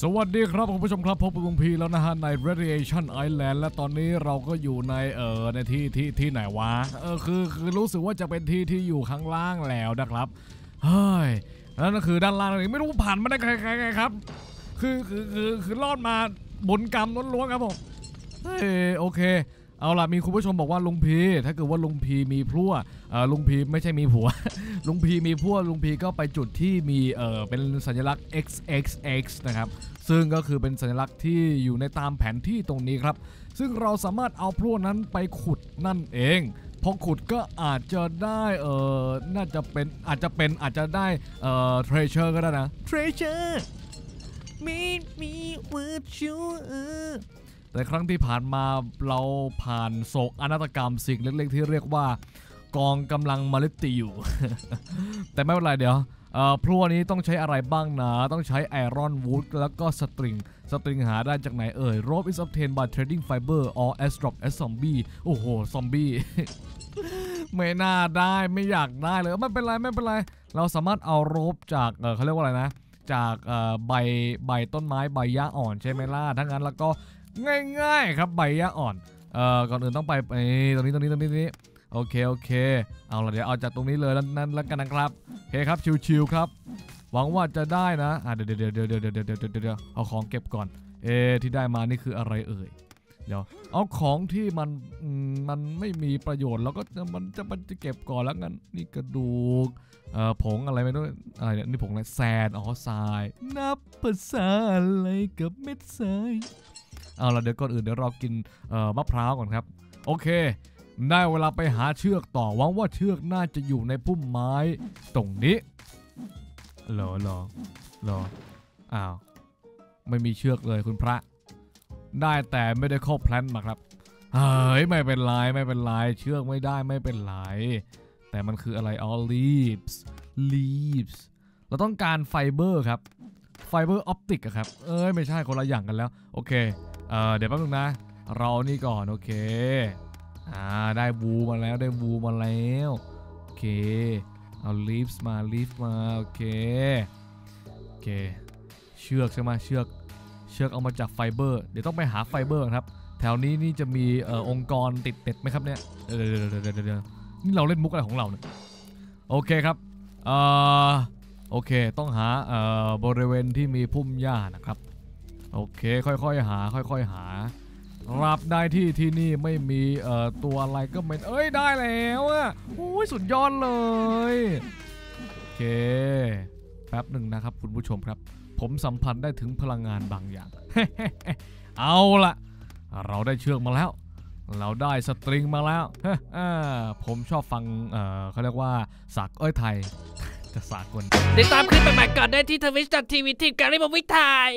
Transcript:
สวัสดีครับคุณผู้ชมครับพบกับลุงพีแล้วนะฮะใน Radiation Island และตอนนี้เราก็อยู่ในเออในที่ที่ที่ไหนวะเออคือคือรู้สึกว่าจะเป็นที่ที่อยู่ข้างล่างแล้วนะครับเฮ้ยนั่นก็คือด้านล่างนี่ไม่รู้ผ่านมาได้ใครๆๆครับ คือคือคือคือรอดมาบุญกรรมล้วนๆครับผมเฮ้ยโอเค เอาล่ะมีคุณผู้ชมบอกว่าลุงพีถ้าเกิดว่าลุงพีมีพลั่วเออลุงพีไม่ใช่มีผัว ลุงพีมีพวลุงพีก็ไปจุดที่มีเออเป็นสัญลักษณ์ XXX นะครับซึ่งก็คือเป็นสัญลักษณ์ที่อยู่ในตามแผนที่ตรงนี้ครับ ซึ่งเราสามารถเอาพลั่วนั้นไปขุดนั่นเองพอขุดก็อาจจะได้เออน่าจะเป็นอาจจะเป็นอาจจะได้เออ treasure ก็ได้นะ treasure meet me with you แต่ครั้งที่ผ่านมาเราผ่านโศกอนาตกรรมสิ่งเล็กๆ ที่เรียกว่ากองกำลังมาลิติอยู่ แต่ไม่เป็นไรเดี๋ยวพลั่วนี้ต้องใช้อะไรบ้างนะ ต้องใช้ไอรอนวูดแล้วก็สตริง สตริงหาได้จากไหนเอ่ย rope is obtained by trading fiber or as drop as zombie โอ้โห ซอมบี้ ไม่น่าได้ไม่อยากได้เลย ไม่เป็นไร ไม่เป็นไร เราสามารถเอาโรบจากเเขาเรียกว่าอะไรนะ จากใบใบต้นไม้ใบหญ้าอ่อนใช่ไหมล่ะทั้งนั้นแล้วก็ ง่ายๆครับใบย่าอ่อนเอ่อก่อนอื่นต้องไปไปตรงนี้ตรงนี้ตรงนี้ตรงนี้โอเคโอเค เอาละเดี๋ยวเอาจากตรงนี้เลยแล้วนั้นแล้วกันนะครับโอเคครับชิวๆครับ หวังว่าจะได้นะอะเดี๋ยวเดี๋ยวเดี๋ยวเดี๋ยวเดี๋ยวเดี๋ยวเดี๋ยวเอาของเก็บก่อน เอที่ได้มานี่คืออะไรเอ่ยเดี๋ยวเอาของที่มันมันไม่มีประโยชน์แล้วก็มันจะมันจะเก็บก่อนแล้วกันนี่กระดูกเอ่อผงอะไรไม่รู้อะไรเนี่ยนี่ผงอะไรแซนอ๋อทราย นับภาษาอะไรกับเม็ดทราย เอาละเดี๋ยวก่อนอื่นเดี๋ยวเรากินมะพร้าวก่อนครับ โอเค ได้เวลาไปหาเชือกต่อหวังว่าเชือกน่าจะอยู่ในพุ่มไม้ตรงนี้หรอหรอหรออ้าว ไม่มีเชือกเลยคุณพระ ได้แต่ไม่ได้เข้าแพลนมาครับ เฮ้ย ไม่เป็นไรไม่เป็นไรเชือกไม่ได้ไม่เป็นไร แต่มันคืออะไรอ๋อ leaves leaves เราต้องการไฟเบอร์ครับไฟเบอร์ออปติกอะครับ เอ้ย ไม่ใช่คนละอย่างกันแล้ว โอเค เออเดี๋ยวแป๊บนึงนะ เรานี่ก่อนโอเค อ่าได้วูมาแล้วได้วูมาแล้ว โอเค เอา leaves มา leaf มาโอเค โอเค เชือกใช่ไหมเชือก เชือกเอามาจากไฟเบอร์ เดี๋ยวต้องไปหาไฟเบอร์ครับ แถวนี้นี่จะมีเอ่อองค์กรติดเน็ตไหมครับเนี่ยเดี๋ยวเดี๋ยวเดี๋ยวเดี๋ยวเดี๋ยวนี่เราเล่นมุกอะไรของเราเนี่ยโอเคครับ เอ่อ โอเค ต้องหา เอ่อ บริเวณที่มีพุ่มหญ้านะครับ โอเค ค่อยๆหา ค่อยๆหา รับได้ที่ที่นี่ไม่มีเอ่อตัวอะไรก็ไม่เอ้ยได้แล้วอะโอ้ยสุดยอดเลย โอเค แป๊บหนึ่งนะครับคุณผู้ชมครับ ผมสัมผัสได้ถึงพลังงานบางอย่าง เอาละเราได้เชือกมาแล้ว เราได้สตริงมาแล้วผมชอบฟังเอ่อเขาเรียกว่าสากเอ้ยไทยจะสากลติดตามคลิปใหม่ๆก่อนได้ที่ทวิชทีวีทีมการิบวิทย